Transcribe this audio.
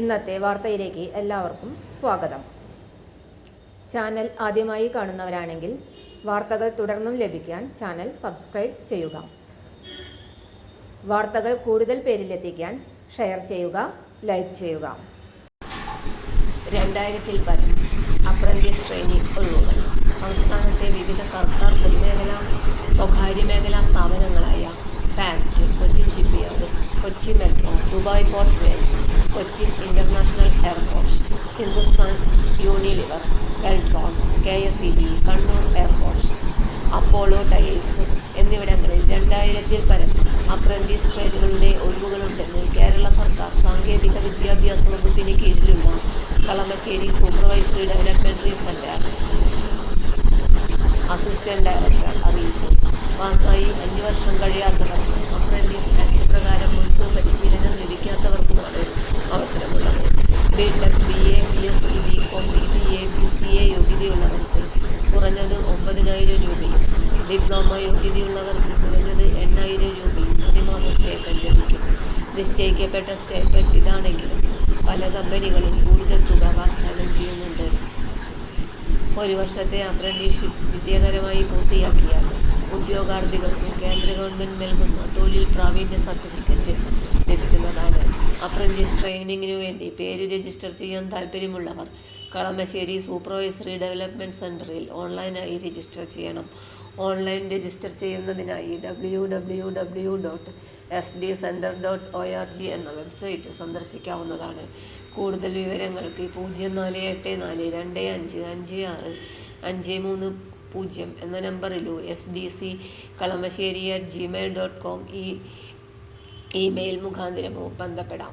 ഇന്നത്തെ വാർത്തയിലേക്ക് എല്ലാവർക്കും സ്വാഗതം. ചാനൽ ആദ്യമായി കാണുന്നവരാണെങ്കിൽ വാർത്തകൾ തുടർന്നും ലഭിക്കാൻ ചാനൽ സബ്സ്ക്രൈബ് ചെയ്യുക. വാർത്തകൾ കൂടുതൽ പേരിലെത്തിക്കാൻ ഷെയർ ചെയ്യുക ലൈക്ക് ചെയ്യുക. രണ്ടായിരത്തിൽ പരം അപ്രന്റീസ് ട്രെയിനിങ് ഒഴിവുകൾ സംസ്ഥാനത്തെ വിവിധ സർക്കാർ പൊതുമേഖലാ സ്വകാര്യ മേഖലാ സ്ഥാപനങ്ങളായ bank Kochi shipyard Kochi metro Dubai port trust Cochin international airport Hindustan Unilever എൽട്രോൺ K S E B Kannur airport Apollo tyres എന്നിവിടങ്ങളിൽ രണ്ടായിരത്തിൽ പരം അപ്രന്റീസ് ട്രേഡുകളുടെ ഒഴിവുകളുണ്ടെന്ന് കേരള സർക്കാർ സാങ്കേതിക വിദ്യാഭ്യാസ വകുപ്പിന് കീഴിലുള്ള Kalamassery supervisory developmental centre assistant director അറിയിച്ചു. പാസ്സായി അഞ്ച് വർഷം tech B A B S C B com B A B C A യോഗ്യതയുള്ളവർക്ക് കുറഞ്ഞത് ഒമ്പതിനായിരം രൂപയും ഡിപ്ലോമ യോഗ്യതയുള്ളവർക്ക് കുറഞ്ഞത് എണ്ണായിരം രൂപയും പ്രതിമാസ സ്റ്റേപ്പൻഡ് ലഭിക്കും. നിശ്ചയിക്കപ്പെട്ട സ്റ്റേപ്പൻഡ് ഇതാണെങ്കിലും പല കമ്പനികളും കൂടുതൽ തുക വാഗ്ദാനം ചെയ്യുന്നുണ്ട്. ഒരു വർഷത്തെ അപ്രന്റീഷിപ്പ് വിജയകരമായി പൂർത്തിയാക്കിയാൽ ഉദ്യോഗാർത്ഥികൾക്ക് കേന്ദ്ര ഗവൺമെന്റ് നൽകുന്ന തൊഴിൽ പ്രാവീണ്യ സർട്ടിഫിക്കറ്റ് അപ്രന്റീസ് ട്രെയിനിങ്ങിനു വേണ്ടി പേര് രജിസ്റ്റർ ചെയ്യാൻ താൽപ്പര്യമുള്ളവർ കളമശ്ശേരി സൂപ്പർവൈസറി ഡെവലപ്മെന്റ് സെന്ററിൽ ഓൺലൈനായി രജിസ്റ്റർ ചെയ്യണം. ഓൺലൈൻ രജിസ്റ്റർ ചെയ്യുന്നതിനായി www.sdcenter.org എന്ന വെബ്സൈറ്റ് സന്ദർശിക്കാവുന്നതാണ്. കൂടുതൽ വിവരങ്ങൾക്ക് പൂജ്യം നാല് എട്ട് നാല് രണ്ട് അഞ്ച് അഞ്ച് ആറ് അഞ്ച് മൂന്ന് പൂജ്യം എന്ന നമ്പറിലോ S D C Kalamassery at Gmail dot com email മുഖാന്തരമോ ബന്ധപ്പെടാം.